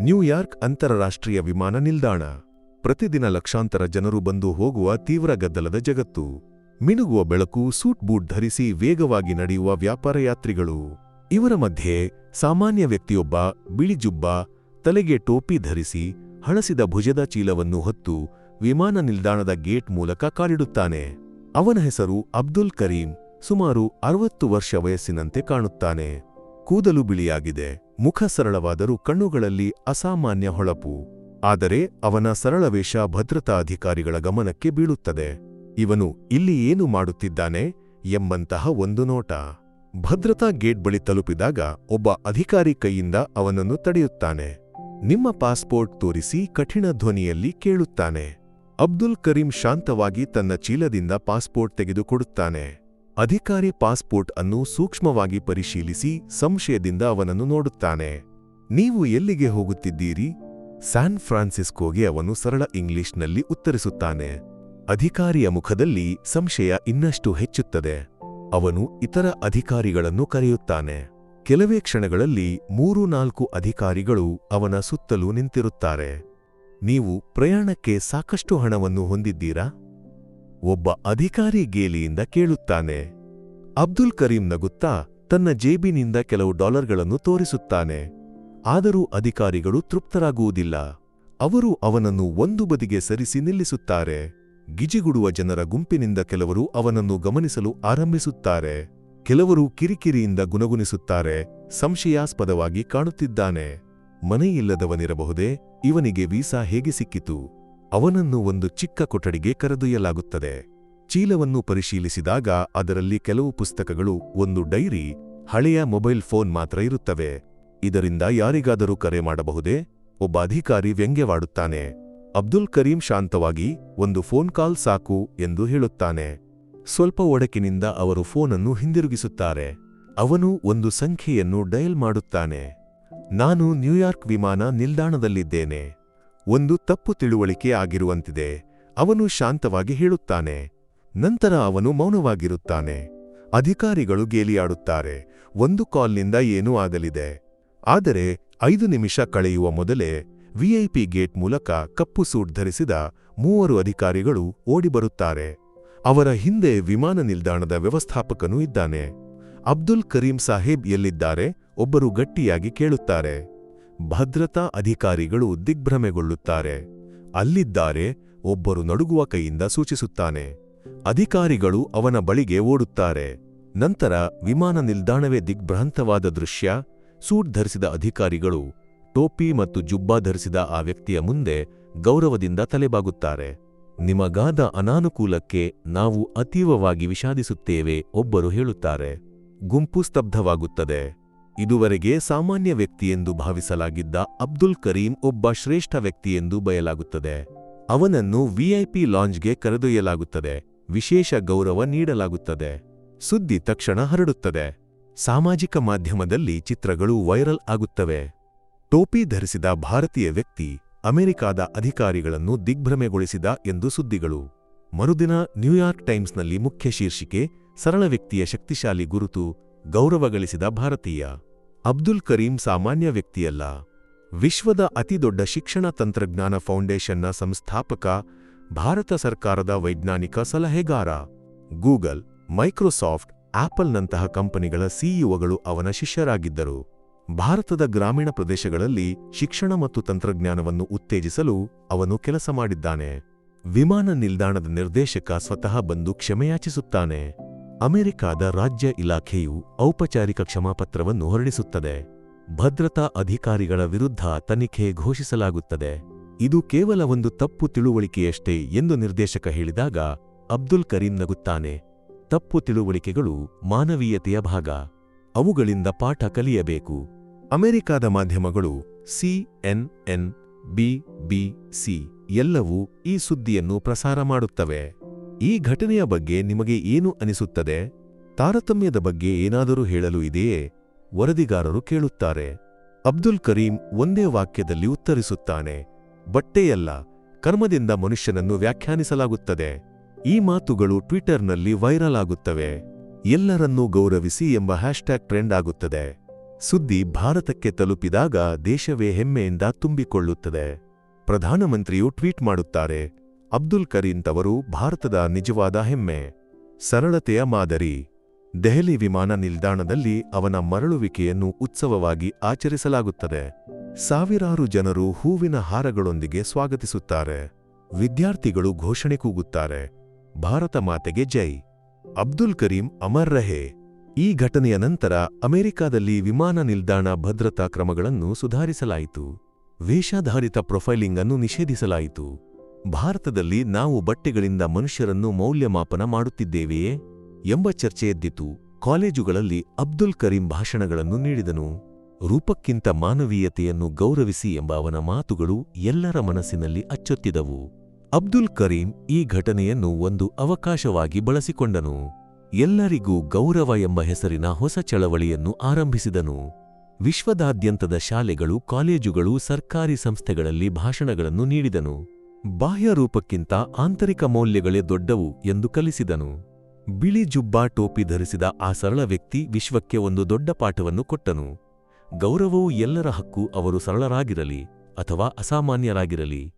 New York ಅಂತಾರಾಷ್ಟ್ರೀಯ ವಿಮಾನ ನಿಲ್ದಾಣ. ಪ್ರತಿದಿನ ಲಕ್ಷಾಂತರ ಜನರು ಬಂದು ಹೋಗುವ ತೀವ್ರ ಗದ್ದಲದ ಜಗತ್ತು. ಮಿನುಗುವ ಬೆಳಕು, ಸೂಟ್ ಬೂಟ್ ಧರಿಸಿ ವೇಗವಾಗಿ ನಡೆಯುವ ವ್ಯಾಪಾರ ಯಾತ್ರಿಗಳು. ಇವರ ಮಧ್ಯೆ ಸಾಮಾನ್ಯ ವ್ಯಕ್ತಿಯೊಬ್ಬ ಬಿಳಿಜುಬ್ಬ ತಲೆಗೆ ಟೋಪಿ ಧರಿಸಿ ಹಳಸಿದ ಭುಜದ ಚೀಲವನ್ನು ಹೊತ್ತು ವಿಮಾನ ನಿಲ್ದಾಣದ ಗೇಟ್ ಮೂಲಕ ಕಾಲಿಡುತ್ತಾನೆ. ಅವನ ಹೆಸರು ಅಬ್ದುಲ್ ಕರೀಂ, ಸುಮಾರು ಅರವತ್ತು ವರ್ಷ ವಯಸ್ಸಿನಂತೆ ಕಾಣುತ್ತಾನೆ. ಕೂದಲು ಬಿಳಿಯಾಗಿದೆ. ಮುಖ ಸರಳವಾದರೂ ಕಣ್ಣುಗಳಲ್ಲಿ ಅಸಾಮಾನ್ಯ ಹೊಳಪು. ಆದರೆ ಅವನ ಸರಳವೇಷ ಭದ್ರತಾ ಅಧಿಕಾರಿಗಳ ಗಮನಕ್ಕೆ ಬೀಳುತ್ತದೆ. ಇವನು ಇಲ್ಲಿ ಏನು ಮಾಡುತ್ತಿದ್ದಾನೆ ಎಂಬಂತಹ ಒಂದು ನೋಟ. ಭದ್ರತಾ ಗೇಟ್ ಬಳಿ ತಲುಪಿದಾಗ ಒಬ್ಬ ಅಧಿಕಾರಿ ಕೈಯಿಂದ ಅವನನ್ನು ತಡೆಯುತ್ತಾನೆ. ನಿಮ್ಮ ಪಾಸ್ಪೋರ್ಟ್ ತೋರಿಸಿ ಕಠಿಣ ಧ್ವನಿಯಲ್ಲಿ ಕೇಳುತ್ತಾನೆ. ಅಬ್ದುಲ್ ಕರೀಂ ಶಾಂತವಾಗಿ ತನ್ನ ಚೀಲದಿಂದ ಪಾಸ್ಪೋರ್ಟ್ ತೆಗೆದುಕೊಡುತ್ತಾನೆ. ಅಧಿಕಾರಿ ಪಾಸ್ಪೋರ್ಟ್ ಅನ್ನು ಸೂಕ್ಷ್ಮವಾಗಿ ಪರಿಶೀಲಿಸಿ ಸಂಶಯದಿಂದ ಅವನನ್ನು ನೋಡುತ್ತಾನೆ. ನೀವು ಎಲ್ಲಿಗೆ ಹೋಗುತ್ತಿದ್ದೀರಿ? ಸ್ಯಾನ್ ಫ್ರಾನ್ಸಿಸ್ಕೋಗೆ ಅವನು ಸರಳ ಇಂಗ್ಲಿಷ್ನಲ್ಲಿ ಉತ್ತರಿಸುತ್ತಾನೆ. ಅಧಿಕಾರಿಯ ಮುಖದಲ್ಲಿ ಸಂಶಯ ಇನ್ನಷ್ಟು ಹೆಚ್ಚುತ್ತದೆ. ಅವನು ಇತರ ಅಧಿಕಾರಿಗಳನ್ನು ಕರೆಯುತ್ತಾನೆ. ಕೆಲವೇ ಕ್ಷಣಗಳಲ್ಲಿ ಮೂರು ನಾಲ್ಕು ಅಧಿಕಾರಿಗಳು ಅವನ ಸುತ್ತಲೂ ನಿಂತಿರುತ್ತಾರೆ. ನೀವು ಪ್ರಯಾಣಕ್ಕೆ ಸಾಕಷ್ಟು ಹಣವನ್ನು ಹೊಂದಿದ್ದೀರಾ? ಒಬ್ಬ ಅಧಿಕಾರಿ ಗೇಲಿಯಿಂದ ಕೇಳುತ್ತಾನೆ. ಅಬ್ದುಲ್ ಕರೀಂ ನಗುತ್ತಾ ತನ್ನ ಜೇಬಿನಿಂದ ಕೆಲವು ಡಾಲರ್ಗಳನ್ನು ತೋರಿಸುತ್ತಾನೆ. ಆದರೂ ಅಧಿಕಾರಿಗಳು ತೃಪ್ತರಾಗುವುದಿಲ್ಲ. ಅವರು ಅವನನ್ನು ಒಂದು ಬದಿಗೆ ಸರಿಸಿ ನಿಲ್ಲಿಸುತ್ತಾರೆ. ಗಿಜಿಗುಡುವ ಜನರ ಗುಂಪಿನಿಂದ ಕೆಲವರು ಅವನನ್ನು ಗಮನಿಸಲು ಆರಂಭಿಸುತ್ತಾರೆ. ಕೆಲವರು ಕಿರಿಕಿರಿಯಿಂದ ಗುಣಗುಣಿಸುತ್ತಾರೆ, ಸಂಶಯಾಸ್ಪದವಾಗಿ ಕಾಣುತ್ತಿದ್ದಾನೆ. ಮನೆಯಿಲ್ಲದವನಿರಬಹುದೇ, ಇವನಿಗೆ ವೀಸಾ ಹೇಗೆ ಸಿಕ್ಕಿತು? ಅವನನ್ನು ಒಂದು ಚಿಕ್ಕ ಕೊಠಡಿಗೆ ಕರೆದೊಯ್ಯಲಾಗುತ್ತದೆ. ಚೀಲವನ್ನು ಪರಿಶೀಲಿಸಿದಾಗ ಅದರಲ್ಲಿ ಕೆಲವು ಪುಸ್ತಕಗಳು, ಒಂದು ಡೈರಿ, ಹಳೆಯ ಮೊಬೈಲ್ ಫೋನ್ ಮಾತ್ರ ಇರುತ್ತವೆ. ಇದರಿಂದ ಯಾರಿಗಾದರೂ ಕರೆ ಮಾಡಬಹುದೇ? ಒಬ್ಬ ಅಧಿಕಾರಿ ವ್ಯಂಗ್ಯವಾಡುತ್ತಾನೆ. ಅಬ್ದುಲ್ ಕರೀಂ ಶಾಂತವಾಗಿ, ಒಂದು ಫೋನ್ ಕಾಲ್ ಸಾಕು ಎಂದು ಹೇಳುತ್ತಾನೆ. ಸ್ವಲ್ಪ ಒಡಕಿನಿಂದ ಅವರು ಫೋನನ್ನು ಹಿಂದಿರುಗಿಸುತ್ತಾರೆ. ಅವನು ಒಂದು ಸಂಖ್ಯೆಯನ್ನು ಡಯಲ್ ಮಾಡುತ್ತಾನೆ. ನಾನು ನ್ಯೂಯಾರ್ಕ್ ವಿಮಾನ ನಿಲ್ದಾಣದಲ್ಲಿದ್ದೇನೆ. ಒಂದು ತಪ್ಪು ತಿಳುವಳಿಕೆ ಆಗಿರುವಂತಿದೆ. ಅವನು ಶಾಂತವಾಗಿ ಹೇಳುತ್ತಾನೆ. ನಂತರ ಅವನು ಮೌನವಾಗಿರುತ್ತಾನೆ. ಅಧಿಕಾರಿಗಳು ಗೇಲಿಯಾಡುತ್ತಾರೆ. ಒಂದು ಕಾಲ್ನಿಂದ ಏನೂ ಆಗಲಿದೆ. ಆದರೆ ಐದು ನಿಮಿಷ ಕಳೆಯುವ ಮೊದಲೇ ವಿಐಪಿ ಗೇಟ್ ಮೂಲಕ ಕಪ್ಪು ಸೂಟ್ ಧರಿಸಿದ ಮೂವರು ಅಧಿಕಾರಿಗಳು ಓಡಿಬರುತ್ತಾರೆ. ಅವರ ಹಿಂದೆ ವಿಮಾನ ನಿಲ್ದಾಣದ ವ್ಯವಸ್ಥಾಪಕನೂ ಇದ್ದಾನೆ. ಅಬ್ದುಲ್ ಕರೀಂ ಸಾಹೇಬ್ ಎಲ್ಲಿದ್ದಾರೆ? ಒಬ್ಬರು ಗಟ್ಟಿಯಾಗಿ ಕೇಳುತ್ತಾರೆ. ಭದ್ರತಾ ಅಧಿಕಾರಿಗಳು ದಿಗ್ಭ್ರಮೆಗೊಳ್ಳುತ್ತಾರೆ. ಅಲ್ಲಿದ್ದಾರೆ, ಒಬ್ಬರು ನಡುಗುವ ಕೈಯಿಂದ ಸೂಚಿಸುತ್ತಾನೆ. ಅಧಿಕಾರಿಗಳು ಅವನ ಬಳಿಗೆ ಓಡುತ್ತಾರೆ. ನಂತರ ವಿಮಾನ ನಿಲ್ದಾಣವೇ ದಿಗ್ಭ್ರಾಂತವಾದ ದೃಶ್ಯ, ಸೂಟ್ ಧರಿಸಿದ ಅಧಿಕಾರಿಗಳು, ಟೋಪಿ ಮತ್ತು ಜುಬ್ಬಾ ಧರಿಸಿದ ಆ ವ್ಯಕ್ತಿಯ ಮುಂದೆ ಗೌರವದಿಂದ ತಲೆಬಾಗುತ್ತಾರೆ. ನಿಮಗಾದ ಅನಾನುಕೂಲಕ್ಕೆ ನಾವು ಅತೀವವಾಗಿ ವಿಷಾದಿಸುತ್ತೇವೆ, ಒಬ್ಬರು ಹೇಳುತ್ತಾರೆ. ಗುಂಪು ಸ್ತಬ್ಧವಾಗುತ್ತದೆ. ಇದುವರೆಗೆ ಸಾಮಾನ್ಯ ವ್ಯಕ್ತಿಯೆಂದು ಭಾವಿಸಲಾಗಿದ್ದ ಅಬ್ದುಲ್ ಕರೀಂ ಒಬ್ಬ ಶ್ರೇಷ್ಠ ವ್ಯಕ್ತಿಯೆಂದು ಬಯಲಾಗುತ್ತದೆ. ಅವನನ್ನು ವಿಐಪಿ ಲಾಂಜ್ಗೆ ಕರೆದೊಯ್ಯಲಾಗುತ್ತದೆ. ವಿಶೇಷ ಗೌರವ ನೀಡಲಾಗುತ್ತದೆ. ಸುದ್ದಿ ತಕ್ಷಣ ಹರಡುತ್ತದೆ. ಸಾಮಾಜಿಕ ಮಾಧ್ಯಮದಲ್ಲಿ ಚಿತ್ರಗಳು ವೈರಲ್ ಆಗುತ್ತವೆ. ಟೋಪಿ ಧರಿಸಿದ ಭಾರತೀಯ ವ್ಯಕ್ತಿ ಅಮೆರಿಕಾದ ಅಧಿಕಾರಿಗಳನ್ನು ದಿಗ್ಭ್ರಮೆಗೊಳಿಸಿದ ಎಂದು ಸುದ್ದಿಗಳು. ಮರುದಿನ ನ್ಯೂಯಾರ್ಕ್ ಟೈಮ್ಸ್ನಲ್ಲಿ ಮುಖ್ಯ ಶೀರ್ಷಿಕೆ, ಸರಳ ವ್ಯಕ್ತಿಯ ಶಕ್ತಿಶಾಲಿ ಗುರುತು ಗೌರವ ಗಳಿಸಿದ ಭಾರತೀಯ. ಅಬ್ದುಲ್ ಕರೀಂ ಸಾಮಾನ್ಯ ವ್ಯಕ್ತಿಯಲ್ಲ. ವಿಶ್ವದ ಅತಿದೊಡ್ಡ ಶಿಕ್ಷಣ ತಂತ್ರಜ್ಞಾನ ಫೌಂಡೇಶನ್ನ ಸಂಸ್ಥಾಪಕ, ಭಾರತ ಸರ್ಕಾರದ ವೈಜ್ಞಾನಿಕ ಸಲಹೆಗಾರ. ಗೂಗಲ್, ಮೈಕ್ರೋಸಾಫ್ಟ್, ಆಪಲ್ನಂತಹ ಕಂಪನಿಗಳ ಸಿಇಒಗಳು ಅವನ ಶಿಷ್ಯರಾಗಿದ್ದರು. ಭಾರತದ ಗ್ರಾಮೀಣ ಪ್ರದೇಶಗಳಲ್ಲಿ ಶಿಕ್ಷಣ ಮತ್ತು ತಂತ್ರಜ್ಞಾನವನ್ನು ಉತ್ತೇಜಿಸಲು ಅವನು ಕೆಲಸ ಮಾಡಿದ್ದಾನೆ. ವಿಮಾನ ನಿಲ್ದಾಣದ ನಿರ್ದೇಶಕ ಸ್ವತಃ ಬಂದು ಕ್ಷಮೆಯಾಚಿಸುತ್ತಾನೆ. ಅಮೆರಿಕಾದ ರಾಜ್ಯ ಇಲಾಖೆಯು ಔಪಚಾರಿಕ ಕ್ಷಮಾಪತ್ರವನ್ನು ಹೊರಡಿಸುತ್ತದೆ. ಭದ್ರತಾ ಅಧಿಕಾರಿಗಳ ವಿರುದ್ಧ ತನಿಖೆ ಘೋಷಿಸಲಾಗುತ್ತದೆ. ಇದು ಕೇವಲ ಒಂದು ತಪ್ಪು ತಿಳುವಳಿಕೆಯಷ್ಟೇ ಎಂದು ನಿರ್ದೇಶಕ ಹೇಳಿದಾಗ ಅಬ್ದುಲ್ ಕರೀಂ ನಗುತ್ತಾನೆ. ತಪ್ಪು ತಿಳುವಳಿಕೆಗಳು ಮಾನವೀಯತೆಯ ಭಾಗ. ಅವುಗಳಿಂದ ಪಾಠ ಕಲಿಯಬೇಕು. ಅಮೆರಿಕಾದ ಮಾಧ್ಯಮಗಳು ಸಿಎನ್ಎನ್ ಸಿ ಎಲ್ಲವೂ ಈ ಸುದ್ದಿಯನ್ನು ಪ್ರಸಾರ ಮಾಡುತ್ತವೆ. ಈ ಘಟನೆಯ ಬಗ್ಗೆ ನಿಮಗೆ ಏನು ಅನಿಸುತ್ತದೆ? ತಾರತಮ್ಯದ ಬಗ್ಗೆ ಏನಾದರೂ ಹೇಳಲು ಇದೆಯೇ? ವರದಿಗಾರರು ಕೇಳುತ್ತಾರೆ. ಅಬ್ದುಲ್ ಕರೀಂ ಒಂದೇ ವಾಕ್ಯದಲ್ಲಿ ಉತ್ತರಿಸುತ್ತಾನೆ. ಬಟ್ಟೆಯಲ್ಲ, ಕರ್ಮದಿಂದ ಮನುಷ್ಯನನ್ನು ವ್ಯಾಖ್ಯಾನಿಸಲಾಗುತ್ತದೆ. ಈ ಮಾತುಗಳು ಟ್ವಿಟರ್ನಲ್ಲಿ ವೈರಲ್ ಆಗುತ್ತವೆ. ಎಲ್ಲರನ್ನೂ ಗೌರವಿಸಿ ಎಂಬ ಹ್ಯಾಶ್ಟ್ಯಾಗ್ ಟ್ರೆಂಡ್ ಆಗುತ್ತದೆ. ಸುದ್ದಿ ಭಾರತಕ್ಕೆ ತಲುಪಿದಾಗ ದೇಶವೇ ಹೆಮ್ಮೆಯಿಂದ ತುಂಬಿಕೊಳ್ಳುತ್ತದೆ. ಪ್ರಧಾನಮಂತ್ರಿಯು ಟ್ವೀಟ್ ಮಾಡುತ್ತಾರೆ. ಅಬ್ದುಲ್ ಕರೀಂ ತವರು ಭಾರತದ ನಿಜವಾದ ಹೆಮ್ಮೆ. ಸರಳತೆಯ ಮಾದರಿ. ದೆಹಲಿ ವಿಮಾನ ನಿಲ್ದಾಣದಲ್ಲಿ ಅವನ ಮರಳುವಿಕೆಯನ್ನು ಉತ್ಸವವಾಗಿ ಆಚರಿಸಲಾಗುತ್ತದೆ. ಸಾವಿರಾರು ಜನರು ಹೂವಿನ ಹಾರಗಳೊಂದಿಗೆ ಸ್ವಾಗತಿಸುತ್ತಾರೆ. ವಿದ್ಯಾರ್ಥಿಗಳು ಘೋಷಣೆ ಕೂಗುತ್ತಾರೆ. ಭಾರತ ಮಾತೆಗೆ ಜೈ. ಅಬ್ದುಲ್ ಕರೀಂ ಅಮರ್ ರಹೆ. ಈ ಘಟನೆಯ ನಂತರ ಅಮೆರಿಕಾದಲ್ಲಿ ವಿಮಾನ ನಿಲ್ದಾಣ ಭದ್ರತಾ ಕ್ರಮಗಳನ್ನು ಸುಧಾರಿಸಲಾಯಿತು. ವೇಷಾಧಾರಿತ ಪ್ರೊಫೈಲಿಂಗ್ ಅನ್ನು ನಿಷೇಧಿಸಲಾಯಿತು. ಭಾರತದಲ್ಲಿ ನಾವು ಬಟ್ಟೆಗಳಿಂದ ಮನುಷ್ಯರನ್ನು ಮೌಲ್ಯಮಾಪನ ಮಾಡುತ್ತಿದ್ದೇವೆಯೇ? ಎಂಬ ಚರ್ಚೆಯೆದ್ದಿತು ಕಾಲೇಜುಗಳಲ್ಲಿ ಅಬ್ದುಲ್ ಕರೀಂ ಭಾಷಣಗಳನ್ನು ನೀಡಿದನು. ರೂಪಕ್ಕಿಂತ ಮಾನವೀಯತೆಯನ್ನು ಗೌರವಿಸಿ ಎಂಬ ಅವನ ಮಾತುಗಳು ಎಲ್ಲರ ಮನಸ್ಸಿನಲ್ಲಿ ಅಚ್ಚೊತ್ತಿದವು. ಅಬ್ದುಲ್ ಕರೀಂ ಈ ಘಟನೆಯನ್ನು ಒಂದು ಅವಕಾಶವಾಗಿ ಬಳಸಿಕೊಂಡನು. ಎಲ್ಲರಿಗೂ ಗೌರವ ಎಂಬ ಹೆಸರಿನ ಹೊಸ ಚಳವಳಿಯನ್ನು ಆರಂಭಿಸಿದನು. ವಿಶ್ವದಾದ್ಯಂತದ ಶಾಲೆಗಳು, ಕಾಲೇಜುಗಳು ಸರ್ಕಾರಿ ಸಂಸ್ಥೆಗಳಲ್ಲಿ ಭಾಷಣಗಳನ್ನು ನೀಡಿದನು. ಬಾಹ್ಯ ರೂಪಕ್ಕಿಂತ ಆಂತರಿಕ ಮೌಲ್ಯಗಳೇ ದೊಡ್ಡವು ಎಂದು ಕಲಿಸಿದನು. ಬಿಳಿ ಜುಬ್ಬಾ ಟೋಪಿ ಧರಿಸಿದ ಆ ಸರಳ ವ್ಯಕ್ತಿ ವಿಶ್ವಕ್ಕೆ ಒಂದು ದೊಡ್ಡ ಪಾಠವನ್ನು ಕೊಟ್ಟನು. ಗೌರವವು ಎಲ್ಲರ ಹಕ್ಕು ಅವರು ಸರಳರಾಗಿರಲಿ ಅಥವಾ ಅಸಾಮಾನ್ಯರಾಗಿರಲಿ.